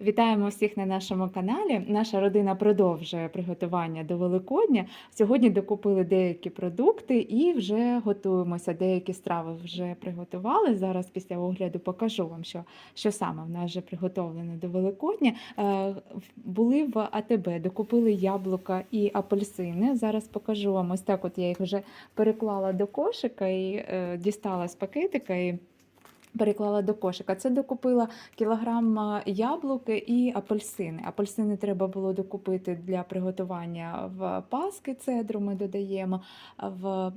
Вітаємо всіх на нашому каналі. Наша родина продовжує приготування до Великодня. Сьогодні докупили деякі продукти і вже готуємося. Деякі страви вже приготували. Зараз після огляду покажу вам, що, що саме в нас вже приготовлено до Великодня. Е, Були в АТБ, докупили яблука і апельсини. Зараз покажу вам ось так. От я їх вже переклала до кошика і е, дістала з пакетика. І Переклала до кошика. Це докупила кілограм а, яблуки і апельсини. Апельсини треба було докупити для приготування в паски цедру. Ми додаємо в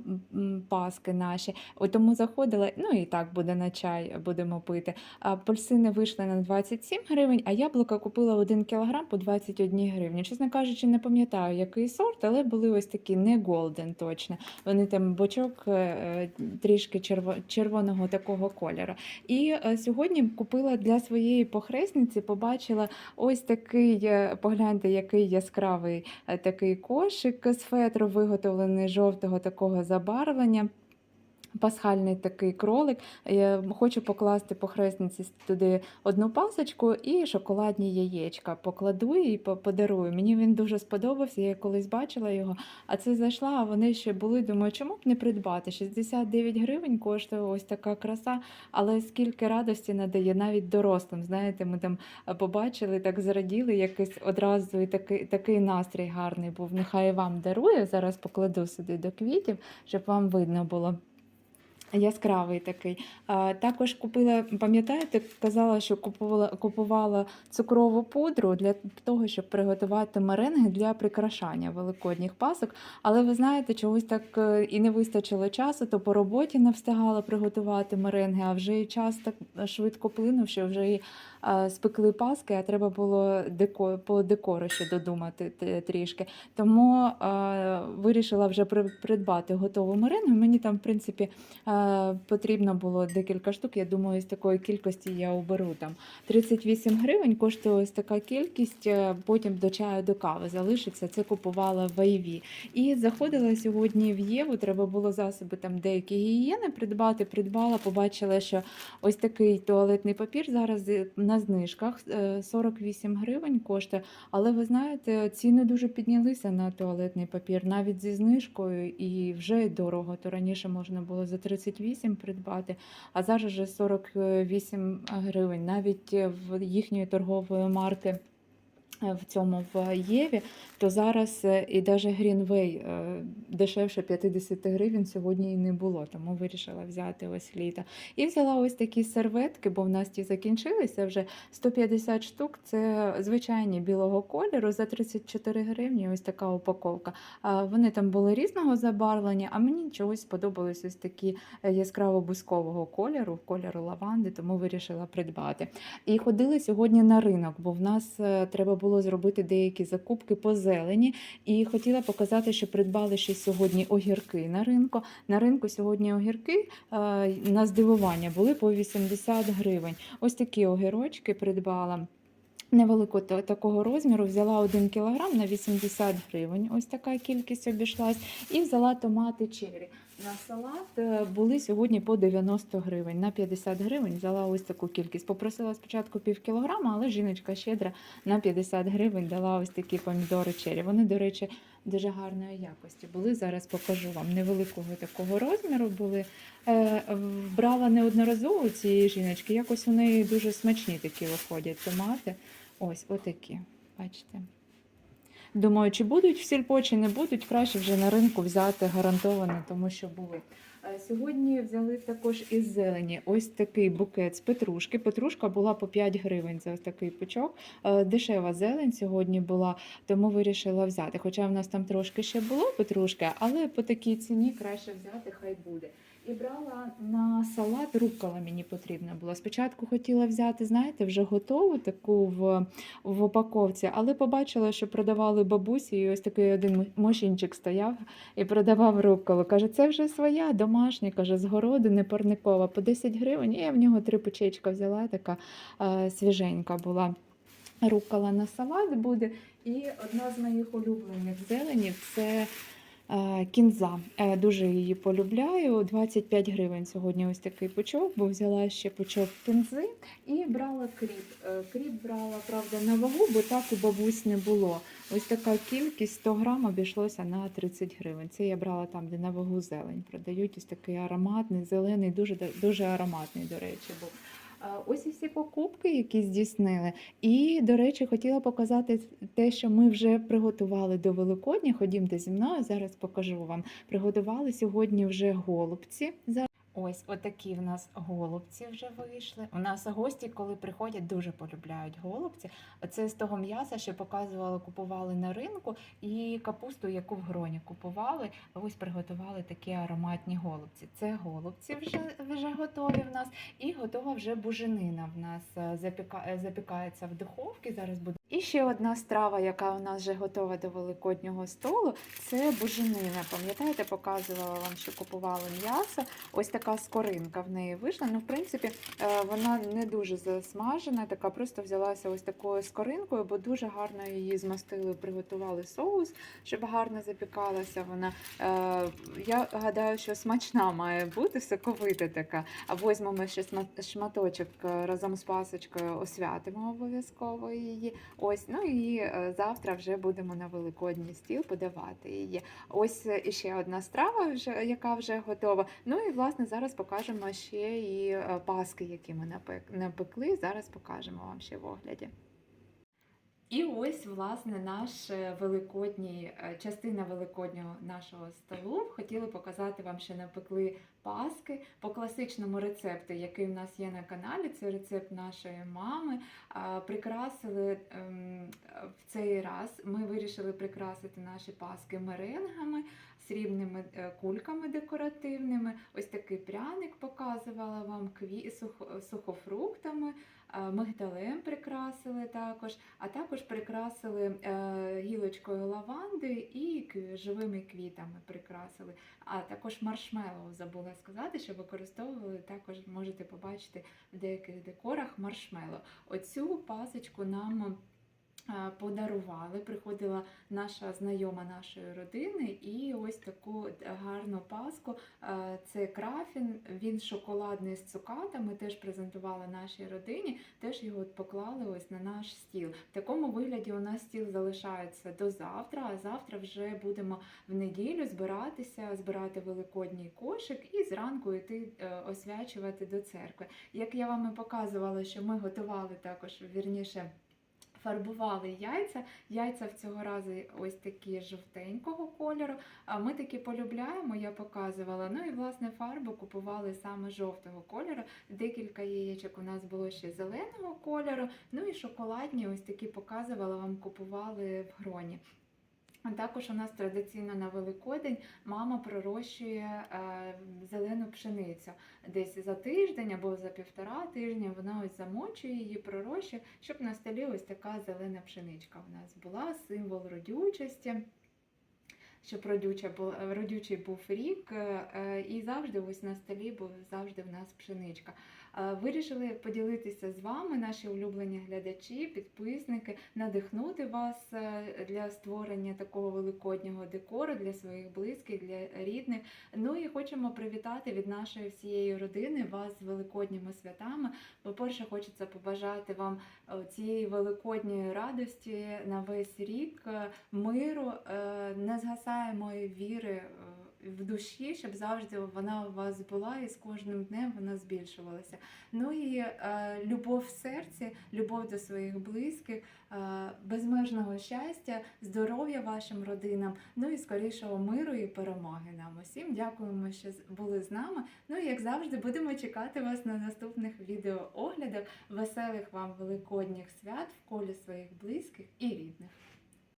паски наші. Тому заходила, ну і так буде на чай, будемо пити. Апельсини вийшли на 27 гривень, а яблука купила 1 кілограм по 21 гривні. Чесно кажучи, не пам'ятаю, який сорт, але були ось такі не голден точно. Вони там бочок е, е, трішки черво- червоного такого кольору. І е, сьогодні купила для своєї похресниці, побачила ось такий, е, погляньте, який яскравий е, такий кошик з фетру, виготовлений жовтого такого забарвлення. Пасхальний такий кролик. Я хочу покласти похресниці туди одну пасочку і шоколадні яєчка. Покладу і подарую. Мені він дуже сподобався. Я колись бачила його, а це зайшла, а вони ще були. Думаю, чому б не придбати? 69 гривень коштує ось така краса, але скільки радості надає навіть дорослим. Знаєте, ми там побачили, так зраділи, якийсь одразу і такий, такий настрій гарний був. Нехай вам дарує. Зараз покладу сюди до квітів, щоб вам видно було. Яскравий такий. Також купила, пам'ятаєте, казала, що купувала, купувала цукрову пудру для того, щоб приготувати меренги для прикрашання великодніх пасок. Але ви знаєте, чогось так е, і не вистачило часу, то по роботі не встигала приготувати меренги, а вже час так швидко плинув, що вже і спекли паски, а треба було деко, по декору ще додумати трішки. Тому вирішила вже придбати готову меренгу. Мені там, в принципі, Потрібно було декілька штук. Я думаю, з такої кількості я оберу там 38 гривень. Коштує ось така кількість. е, Потім до чаю до кави залишиться. Це купувала в Айві. І заходила сьогодні в Єву. Треба було засоби там деякі гігієни придбати. Придбала, побачила, що ось такий туалетний папір зараз е, на знижках е, 48 гривень коштує. Але ви знаєте, ціни дуже піднялися на туалетний папір, навіть зі знижкою, і вже дорого. То раніше можна було за 38 придбати, а зараз вже 48 гривень. Навіть в їхньої торгової марки. Е, В цьому в Єві, то зараз е, і навіть Greenway е, дешевше 50 гривень сьогодні і не було, тому вирішила взяти ось літо. І взяла ось такі серветки, бо в нас ті закінчилися вже 150 штук. Це звичайні білого кольору за 34 гривні. Ось така упаковка. Вони там були різного забарвлення, а мені чогось сподобались ось такі е, яскраво-бускового кольору, кольору лаванди, тому вирішила придбати. І ходили сьогодні на ринок, бо в нас треба було зробити деякі закупки по зелені. І хотіла показати, що придбали ще сьогодні огірки на ринку. На ринку сьогодні огірки е, на здивування були по 80 гривень. Ось такі огірочки придбала. Невеликого такого розміру взяла 1 кілограм на 80 гривень. Ось така кількість обійшлась. І взяла томати чері. На салат е, були сьогодні по 90 гривень. На 50 гривень взяла ось таку кількість. Попросила спочатку пів кілограма, але жіночка щедра на 50 гривень дала ось такі помідори чері. Вони, до речі, дуже гарної якості були. Зараз покажу вам невеликого такого розміру були. Е, брала неодноразово цієї жіночки. Якось у неї дуже смачні такі виходять томати. Ось, отакі. Бачите. Думаю, чи будуть в сільпо, чи не будуть, краще вже на ринку взяти гарантовано, тому що були. Е, Сьогодні взяли також із зелені ось такий букет з петрушки. Петрушка була по 5 гривень за такий пучок. Е, Дешева зелень сьогодні була, тому вирішила взяти. Хоча в нас там трошки ще було петрушки, але по такій ціні краще взяти, хай буде. І брала на салат рукола мені потрібна була. Спочатку хотіла взяти, знаєте, вже готову таку в, в упаковці, але побачила, що продавали бабусі, і ось такий один мошінчик стояв і продавав руколу. Каже, це вже своя, домашня, каже, з городу, не парникова, по 10 гривень. І я в нього три пучечка взяла, така е, свіженька була. Рукола на салат буде. І одна з моїх улюблених зеленів це Кінза. Е, Дуже її полюбляю. 25 гривень сьогодні ось такий пучок, бо взяла ще пучок кінзи і брала кріп. Е, Кріп брала, правда, на вагу, бо так у бабусь не було. Ось така кількість 100 грам обійшлося на 30 гривень. Це я брала там, де на вагу зелень продають. Ось такий ароматний, зелений, дуже, дуже ароматний, до речі, був. Ось і всі покупки, які здійснили. І, до речі, хотіла показати те, що ми вже приготували до Великодня. Ходімте зі мною, зараз покажу вам. Приготували сьогодні вже голубці. Ось отакі в нас голубці вже вийшли. У нас гості, коли приходять, дуже полюбляють голубці. Це з того м'яса, що показували, купували на ринку, і капусту, яку в гроні купували. Ось приготували такі ароматні голубці. Це голубці вже, вже готові в нас. І готова вже буженина в нас е, запіка... е, запікається в духовці. Зараз буде. І ще одна страва, яка у нас вже готова до великоднього столу, це буженина. Пам'ятаєте, показувала вам, що купували м'ясо. Ось така скоринка в неї вийшла. Ну, в принципі, е, вона не дуже засмажена, така просто взялася ось такою скоринкою, бо дуже гарно її змастили, приготували соус, щоб гарно запікалася вона. Е, Я гадаю, що смачна має бути, соковита така. А візьмемо ще шматочок е, разом з пасочкою, освятимо обов'язково її. Ось, ну і е, завтра вже будемо на великодній стіл подавати її. Ось е, іще одна страва, вже, яка вже готова. Ну і власне зараз покажемо ще і е, паски, які ми напек- напекли. Зараз покажемо вам ще в огляді. І ось, власне, наш е, великодній е, частина великоднього нашого столу. Хотіли показати вам, що напекли паски по класичному рецепту, який в нас є на каналі. Це рецепт нашої мами. Прикрасили ем, в цей раз. Ми вирішили прикрасити наші паски меренгами, срібними е, кульками декоративними. Ось такий пряник показувала вам сухофруктами. Е, Мигдалем прикрасили також, а також прикрасили е, гілочкою лаванди і живими квітами прикрасили. А також маршмеллоу забула сказати, що використовували також можете побачити в деяких декорах маршмеллоу. Оцю пасочку нам подарували. Приходила наша знайома нашої родини, і ось таку гарну паску. Е, Це крафін, він шоколадний з цукатами. Теж презентували нашій родині. Теж його поклали ось на наш стіл. В такому вигляді у нас стіл залишається до завтра. А завтра вже будемо в неділю збиратися, збирати великодній кошик і зранку йти е, освячувати до церкви. Як я вам і показувала, що ми готували також вірніше. Фарбували яйця. Яйця в цього разу ось такі жовтенького кольору. А ми такі полюбляємо, я показувала. Ну і власне фарбу купували саме жовтого кольору. Декілька яєчок у нас було ще зеленого кольору. Ну і шоколадні, ось такі показувала, вам купували в гроні. Також у нас традиційно на Великодень мама пророщує е, зелену пшеницю. Десь за тиждень або за півтора тижня вона ось замочує її, пророщує, щоб на столі ось така зелена пшеничка в нас була, символ родючості. Щоб родюча родючий був рік, е, е, і завжди ось на столі був завжди в нас пшеничка. Е, Вирішили поділитися з вами, наші улюблені глядачі, підписники, надихнути вас для створення такого великоднього декору для своїх близьких, для рідних. Ну і хочемо привітати від нашої всієї родини вас з великодніми святами. По-перше, хочеться побажати вам цієї великодньої радості на весь рік, миру, е, незгасаємої віри. е, В душі, щоб завжди вона у вас була, і з кожним днем вона збільшувалася. Ну і е, любов в серці, любов до своїх близьких, е, безмежного щастя, здоров'я вашим родинам, ну і скорішого миру і перемоги нам усім. Дякуємо, що були з нами. Ну і як завжди, будемо чекати вас на наступних відеооглядах. Веселих вам великодніх свят в колі своїх близьких і рідних.